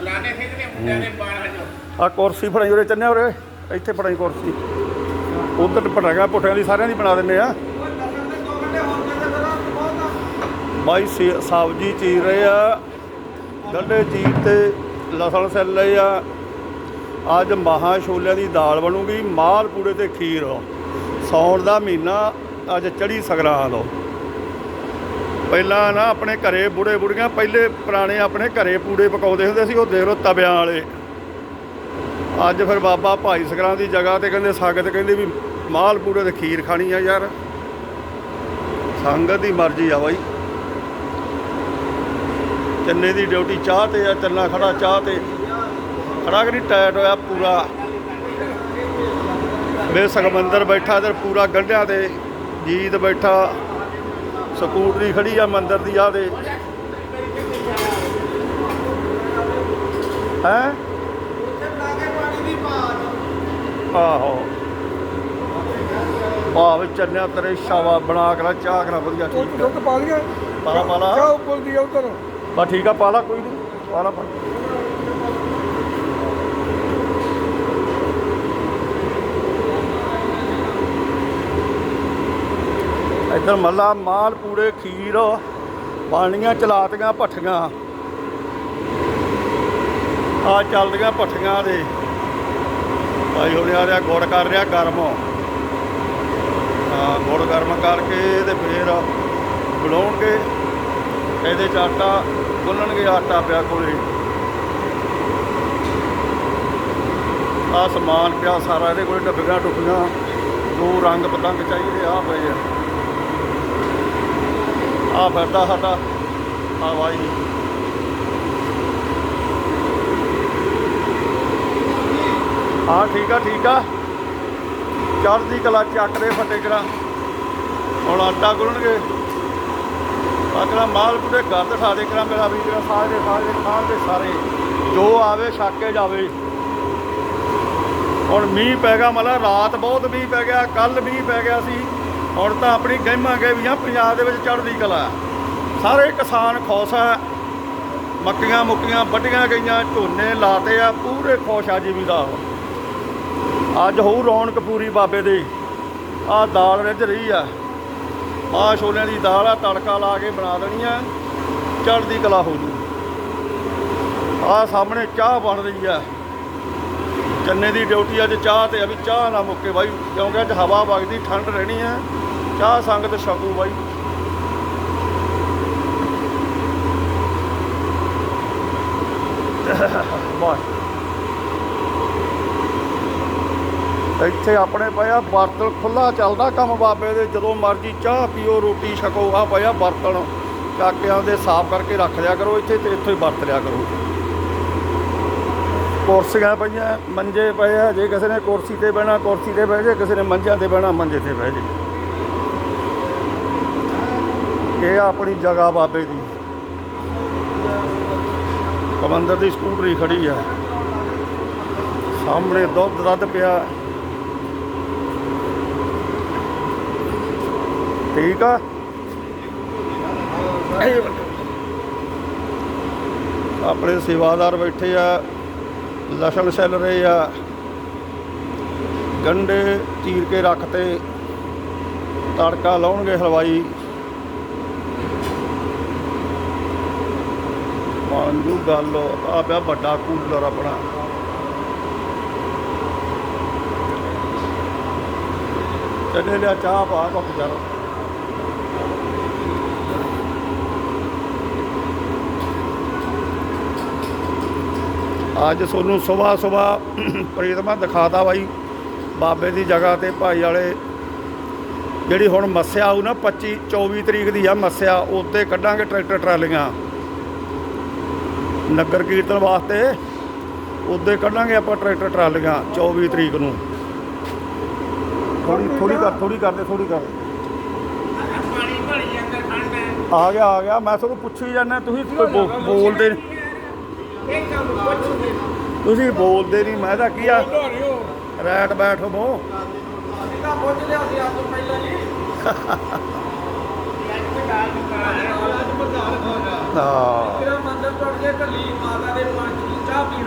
ਫਲਾਣੇ ਸਿੰਘ ਨੇ ਮੁੰਡਿਆਂ ਨੇ 12 ਜੋ ਆ ਕੁਰਸੀ ਫੜਾਈ ਉਰੇ, ਚੰਨਿਆ ਉਰੇ। ਇੱਥੇ ਫੜਾਈ ਕੁਰਸੀ। ਉਧਰ ਪਟਾਗਾ ਪੁੱਠਿਆਂ ਦੀ ਸਾਰਿਆਂ ਦੀ ਬਣਾ ਦਿੰਨੇ ਆ। ਬਾਈ ਸੇ- ਸਬਜ਼ੀ ਚੀਰ ਰਹੇ ਆ। ਗੰਢੇ ਚੀਰ ਤੇ ਲਸਣ ਸੈਲ ਰਹੇ ਆ। ਅੱਜ ਮਹਾ ਛੋਲਿਆਂ ਦੀ ਦਾਲ ਬਣੂਗੀ ਮਾਲ ਪੂੜੇ ਤੇ ਖੀਰ। ਸੌਣ ਦਾ ਮਹੀਨਾ, ਅੱਜ ਚੜੀ ਸੰਗਰਾਂਦ। ਪਹਿਲਾਂ ਨਾ ਆਪਣੇ ਘਰੇ ਬੁੜੇ ਬੁੜੀਆਂ ਪਹਿਲੇ ਪੁਰਾਣੇ ਆਪਣੇ ਘਰੇ ਪੂੜੇ ਪਕਾਉਂਦੇ ਹੁੰਦੇ ਸੀ, ਉਹ ਦੇਖ ਲਓ ਤਵਿਆਂ ਵਾਲੇ। ਅੱਜ ਫਿਰ ਬਾਬਾ ਭਾਈ ਸਗਰਾਂ ਦੀ ਜਗ੍ਹਾ ਤੇ ਕਹਿੰਦੇ ਸੰਗਤ ਕਹਿੰਦੇ ਵੀ ਮਾਲ ਪੂੜੇ ਤੇ ਖੀਰ ਖਾਣੀ ਆ ਯਾਰ। ਸੰਗਤ ਦੀ ਮਰਜ਼ੀ ਆ ਬਾਈ। ਚੰਨੇ ਦੀ ਡਿਊਟੀ ਚਾਹ ਤੇ ਆ, ਚੰਨਾ ਖੜਾ ਚਾਹ ਤੇ। ਖੜਾ ਕਿ ਨਹੀਂ, ਟਾਇਟ ਹੋਇਆ ਪੂਰਾ। ਵੇ ਸੁਖਮੰਦਰ ਬੈਠਾ ਇਧਰ ਪੂਰਾ ਗੰਢਿਆਂ ਤੇ, ਜੀਤ ਬੈਠਾ। ਸਕੂਟਰੀ ਖੜੀ ਆ ਮੰਦਰ ਦੀ ਆ ਦੇ। ਹੈ? ਆਹੋ। ਭਾਵ ਚੰਨਿਆ ਤੇਰੇ ਸ਼ਾਵਾ ਬਣਾ ਕੇ ਨਾ ਚਾਹ ਕਰਾ ਵਧੀਆ ਠੀਕ ਆ ਦੁੱਧ ਪਾ ਲਿਆ? ਪਾਲਾ ਪਾਲਾ ਚਾਹ ਉੱਪਰ ਦੀ ਉਧਰ। ਬਸ ਠੀਕ ਆ ਪਾਲਾ ਕੋਈ ਨਹੀਂ ਪਾਲਾ ਪਾ ਇੱਧਰ ਮੱਲਾ, ਮਾਲ, ਪੂੜੇ, ਖੀਰ, ਬਾਣੀਆਂ, ਚਲਾਤੀਆਂ, ਭੱਠੀਆਂ। ਆ ਚੱਲਦੀਆਂ ਭੱਠੀਆਂ ਦੇ। ਭਾਈ ਹੁਣ ਆ ਰਿਹਾ, ਗੁੜ ਕਰ ਰਿਹਾ ਗਰਮ। ਹਾਂ, ਗੁੜ ਗਰਮ ਕਰਕੇ ਤੇ ਫੇਰ ਬਣਾਉਣਗੇ। ਇਹਦੇ ਚ ਆਟਾ ਗੁੰਨਣਗੇ, ਆਟਾ ਪਿਆ ਕੋਲੇ। ਆ ਸਮਾਨ ਪਿਆ ਸਾਰਾ, ਇਹਦੇ ਕੋਲੇ ਡੱਬੀਆਂ ਟੁੱਪੀਆਂ ਦੋ ਰੰਗ ਪਤੰਗ ਚਾਹੀਦੇ ਆ ਪਏ ਆ। ਆ ਫਿਰਦਾ ਸਾਡਾ। ਆ ਵਾਈ ਹਾਂ ਠੀਕ ਆ ਠੀਕ ਆ। ਚੜ੍ਹਦੀ ਕਲਾ ਚੱਕਦੇ ਫੱਟੇ ਕਰਾ ਹੁਣ ਆਟਾ ਗੁੰਨਣਗੇ। ਆਕੜਾ ਮਾਲ ਪੂਰੇ ਘਰ ਦਿਖਾ ਦੇ ਕਰਾ ਮੇਰਾ ਵੀਰ ਆ, ਸਾਰੇ ਸਾਰੇ ਖਾਣ ਦੇ ਸਾਰੇ। ਜੋ ਆਵੇ ਛੱਕੇ ਜਾਵੇ। ਹੁਣ ਮੀਂਹ ਪੈ ਗਿਆ ਮਤਲਬ ਰਾਤ ਬਹੁਤ ਮੀਂਹ ਪੈ ਗਿਆ ਕੱਲ ਮੀਂਹ ਪੈ ਗਿਆ ਸੀ। ਹੁਣ ਤਾਂ ਆਪਣੀ ਗਹਿਮਾਂ ਗਏ ਵੀ ਆ ਪੰਜਾਬ ਦੇ ਵਿੱਚ ਚੜ੍ਹਦੀ ਕਲਾ ਸਾਰੇ ਕਿਸਾਨ ਖੁਸ਼ ਆ ਮੱਕੀਆਂ ਮੁੱਕੀਆਂ ਵੱਢੀਆਂ ਗਈਆਂ, ਝੋਨੇ ਲਾਤੇ ਆ, ਪੂਰੇ ਖੁਸ਼ ਆ ਜ਼ਿਮੀਂਦਾਰ ਅੱਜ ਹੋਊ ਰੌਣਕ ਪੂਰੀ ਬਾਬੇ ਦੀ। ਆ ਦਾਲ ਰਿੱਝ ਰਹੀ ਆ। ਆ ਛੋਲਿਆਂ ਦੀ ਦਾਲ ਆ, ਤੜਕਾ ਲਾ ਕੇ ਬਣਾ ਦੇਣੀ ਆ। ਚੜ੍ਹਦੀ ਕਲਾ ਹੋ ਜੂ। ਆ ਸਾਹਮਣੇ ਚਾਹ ਬਣ ਰਹੀ ਆ। ਚੰਨੇ ਦੀ ਡਿਊਟੀ ਅੱਜ ਚਾਹ ਤੇ ਆ ਵੀ ਚਾਹ ਨਾ ਮੁੱਕੇ ਬਾਈ, ਕਿਉਂਕਿ ਅੱਜ ਹਵਾ ਵਗਦੀ, ਠੰਡ ਰਹਿਣੀ ਹੈ ਚਾਹ ਸੰਗਤ ਛਕੂ ਬਾਈ। ਬਸ ਇੱਥੇ ਆਪਣੇ ਪਿਆ ਬਰਤਨ ਖੁੱਲਾ ਚੱਲਦਾ ਕੰਮ ਬਾਬੇ ਦੇ, ਜਦੋਂ ਮਰਜ਼ੀ ਚਾਹ ਪੀਓ, ਰੋਟੀ ਛਕੋ, ਆ ਪਿਆ ਬਰਤਨ। ਚਾਕਿਆਂ ਦੇ ਸਾਫ਼ ਕਰਕੇ ਰੱਖ ਲਿਆ ਕਰੋ, ਇੱਥੇ ਤੇ ਇੱਥੋਂ ਹੀ ਵਰਤ ਲਿਆ ਕਰੋ। ਕੁਰਸੀਆਂ ਪਈਆਂ, ਮੰਜੇ ਪਏ ਆ, ਜੇ ਕਿਸੇ ਨੇ ਕੁਰਸੀ ਤੇ ਬਹਿਣਾ, ਕੁਰਸੀ ਤੇ ਬਹਿ ਜੇ, ਕਿਸੇ ਨੇ ਮੰਜਿਆਂ ਤੇ ਬਹਿਣਾ, ਮੰਜੇ ਤੇ ਬਹਿ ਜੇ। ਇਹ ਆਪਣੀ ਜਗ੍ਹਾ ਬਾਬੇ ਦੀ। ਕਮੰਦਰ ਦੀ ਸਕੂਟਰੀ ਖੜੀ ਆ। ਸਾਹਮਣੇ ਦੁੱਧ ਦੱਧ ਪਿਆ। ਠੀਕ ਆ? ਆਪਣੇ ਸੇਵਾਦਾਰ ਬੈਠੇ ਆ। ਲਸਣ ਸੈਲ ਰਹੇ ਆ। ਗੰਡੇ ਚੀਰ ਕੇ ਰੱਖ ਤੇ ਤੜਕਾ ਲਾਉਣਗੇ ਹਲਵਾਈ। ਮਾਂਜੂ ਗੱਲ ਆ ਪਿਆ ਵੱਡਾ ਕੂਲਰ ਆਪਣਾ। ਚੱਲੇ ਲਿਆ ਚਾਹ ਪਾ ਕੱਪ ਜਰ ਅੱਜ ਤੁਹਾਨੂੰ ਸਵੇਰ ਸਵੇਰ ਪ੍ਰੀਤਮਾ ਦਿਖਾਤਾ ਬਾਈ ਬਾਬੇ ਦੀ ਜਗ੍ਹਾ ਤੇ ਭਾਈ ਵਾਲੇ। ਜਿਹੜੀ ਹੁਣ ਮੱਸਿਆ ਆਊ ਨਾ 25 24 ਤਰੀਕ ਦੀ ਆ ਮੱਸਿਆ ਉੱਤੇ ਕੱਢਾਂਗੇ ਟਰੈਕਟਰ ਟਰਾਲੀਆਂ। ਨਗਰ ਕੀਰਤਨ ਵਾਸਤੇ ਉੱਤੇ ਕੱਢਾਂਗੇ ਆਪਾਂ ਟਰੈਕਟਰ ਟਰਾਲੀਆਂ 24 ਤਰੀਕ ਨੂੰ। ਥੋੜੀ ਥੋੜੀ ਕਰ ਥੋੜੀ ਕਰਦੇ ਥੋੜੀ ਕਰ ਪਾਣੀ ਭਰੀ ਜਾਂਦਾ ਠੰਡ ਹੈ ਆ ਗਿਆ ਆ ਗਿਆ ਮੈਂ ਤੁਹਾਨੂੰ ਪੁੱਛੀ ਜਾਂਦਾ ਤੁਸੀਂ ਬੋਲਦੇ ਨੀ। ਇਹ ਕੰਮ ਤੁਸੀਂ ਬੋਲਦੇ ਨਹੀਂ ਮੈਂ ਤਾਂ ਕੀ ਆ? ਰੈਟ ਬੈਠੋ ਬੋ ਇਹਦਾ ਪੁੱਛ ਲਿਆ ਸੀ ਅੱਜ ਪਹਿਲਾਂ ਜੀ। ਹਾਂ। ਤੇਰਾ ਮੰਦਰ ਟੁੱਟ ਗਿਆ ਢੱਲੀ ਮਾਤਾ ਦੇ ਪੰਜ ਚਾਹ ਪੀਣ